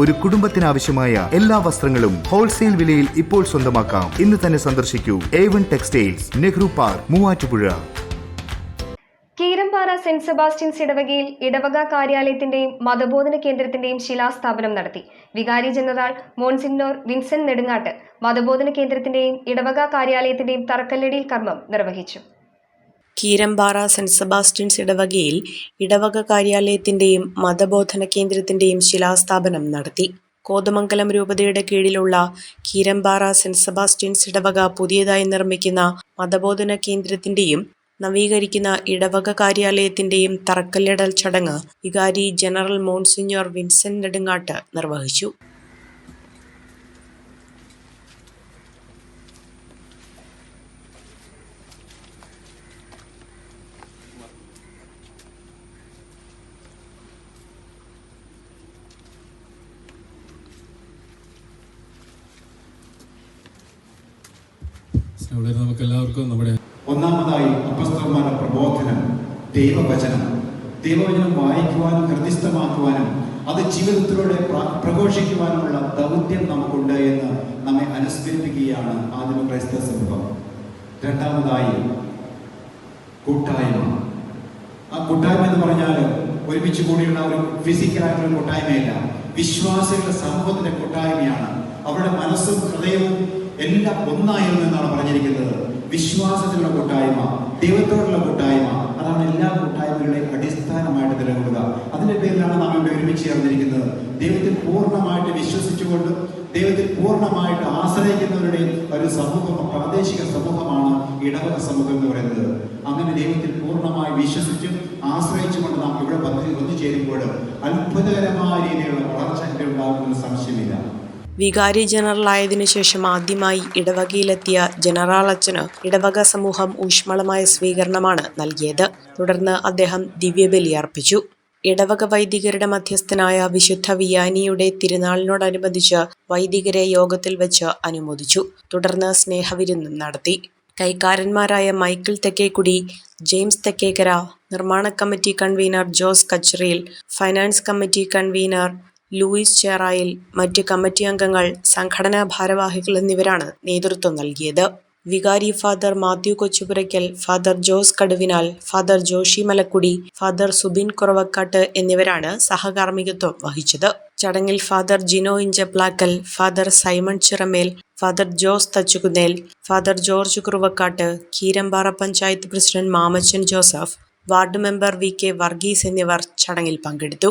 ഒരു കുടുംബത്തിനാവശ്യമായ എല്ലാ വസ്ത്രങ്ങളും ഹോൾസെയിൽ വിലയിൽ ഇപ്പോൾ സ്വന്തമാക്കാം. ഇന്ന് തന്നെ സന്ദർശിക്കൂ. A one textiles Nehru park Muvattupuzha. Keerampara saint Sebastian's ഇടവകയിൽ ഇടവക കാര്യാലയത്തിന്റെയും മതബോധന കേന്ദ്രത്തിന്റെയും ശിലാസ്ഥാപനം നടത്തി. വികാരി ജനറൽ മോൺസിഗ്നോർ വിൻസെന്റ് നെടുങ്ങാട്ട് മതബോധന കേന്ദ്രത്തിന്റെയും ഇടവക കാര്യാലയത്തിന്റെയും തറക്കല്ലടിയിൽ കർമ്മം നിർവഹിച്ചു. കീരമ്പാറ സെന്റ് സെബാസ്റ്റ്യൻസ് ഇടവകയിൽ ഇടവക കാര്യാലയത്തിന്റെയും മതബോധന കേന്ദ്രത്തിന്റെയും ശിലാസ്ഥാപനം നടത്തി. കോതമംഗലം രൂപതയുടെ കീഴിലുള്ള കീരമ്പാറ സെന്റ് സെബാസ്റ്റ്യൻസ് ഇടവക പുതിയതായി നിർമ്മിക്കുന്ന മതബോധന കേന്ദ്രത്തിന്റെയും നവീകരിക്കുന്ന ഇടവക കാര്യാലയത്തിന്റെയും തറക്കല്ലിടൽ ചടങ്ങ് വികാരി ജനറൽ മോൺസിഞ്ഞോർ വിൻസെന്റ് നെടുങ്ങാട്ട് നിർവഹിച്ചു. അവിടെ നമുക്ക് എല്ലാവർക്കും നമ്മുടെ ഒന്നാമതായി അപസ്തമാന പ്രബോധനം ദൈവവചനം. ദൈവവചനം വായിക്കുവാനും ഹൃദയസ്ഥമാക്കുവാനും അത് ജീവിതത്തിലൂടെ പ്ര- പ്രഘോഷിക്കുവാനുമുള്ള ദൗത്യം നമുക്കുണ്ട് എന്ന് നമ്മെ അനുസ്മരിപ്പിക്കുകയാണ് ആദിമ ക്രൈസ്തവ സമൂഹം. രണ്ടാമതായി കൂട്ടായ്മ. ആ കൂട്ടായ്മ എന്ന് പറഞ്ഞാൽ ഒരുമിച്ച് കൂടിയുള്ള ഒരു ഫിസിക്കലായിട്ടുള്ള കൂട്ടായ്മയല്ല. വിശ്വാസികളുടെ സമൂഹത്തിന്റെ കൂട്ടായ്മയാണ്. അവരുടെ മനസ്സും ഹൃദയവും എല്ലാം ഒന്നായിരുന്നു എന്നാണ് പറഞ്ഞിരിക്കുന്നത്. വിശ്വാസത്തിലുള്ള കൂട്ടായ്മ ദൈവത്തോടുള്ള കൂട്ടായ്മ അതാണ് എല്ലാ കൂട്ടായ്മകളുടെയും അടിസ്ഥാനമായിട്ട് നിലകൊള്ളുക. അതിന്റെ പേരിലാണ് നാം ഇവിടെ ഒരുമിച്ച് ചേർന്നിരിക്കുന്നത്. ദൈവത്തിൽ പൂർണമായിട്ട് വിശ്വസിച്ചുകൊണ്ട് ദൈവത്തിൽ പൂർണമായിട്ട് ആശ്രയിക്കുന്നവരുടെ ഒരു സമൂഹം പ്രാദേശിക സമൂഹമാണ് ഇടവക സമൂഹം എന്ന് പറയുന്നത്. അങ്ങനെ ദൈവത്തിൽ പൂർണമായി വിശ്വസിച്ചും ആശ്രയിച്ചുകൊണ്ട് നാം ഇവിടെ പദ്ധതി ഒന്നു ചേരുമ്പോൾ അത്ഭുതകരമായ രീതിയിലുള്ള വളർച്ച ഉണ്ടാകുമെന്ന് സംശയമില്ല. വികാരി ജനറലായതിനു ശേഷം ആദ്യമായി ഇടവകയിലെത്തിയ ജനറൽ അച്ഛന് ഇടവക സമൂഹം ഊഷ്മളമായ സ്വീകരണമാണ് നൽകിയത്. തുടർന്ന് അദ്ദേഹം ദിവ്യബലി അർപ്പിച്ചു. ഇടവക വൈദികരുടെ മധ്യസ്ഥനായ വിശുദ്ധ വിയാനിയുടെ തിരുനാളിനോടനുബന്ധിച്ച് വൈദികരെ യോഗത്തിൽ വെച്ച് അനുമോദിച്ചു. തുടർന്ന് സ്നേഹവിരുന്നും നടത്തി. കൈക്കാരന്മാരായ മൈക്കിൾ തെക്കേക്കുടി ജെയിംസ് തെക്കേക്കര നിർമ്മാണ committee convener Jose Kachariyil finance committee convener Louis Cherayil മറ്റ് കമ്മിറ്റി അംഗങ്ങൾ സംഘടനാ ഭാരവാഹികൾ എന്നിവരാണ് നേതൃത്വം നൽകിയത്. വികാരി father Mathew Kochupurackal father Jose Kaduvinal father Joshi Malakkudy father Subin Kuravakkattu എന്നിവരാണ് സഹകാർമ്മികത്വം വഹിച്ചത്. ചടങ്ങിൽ father Jino Inchaplakkal father Simon Chiramel father Jose Thachukunnel father George Kuruvakkattu Keerampara panchayat president Mamachan Joseph ward member V K Varghese എന്നിവർ ചടങ്ങിൽ പങ്കെടുത്തു.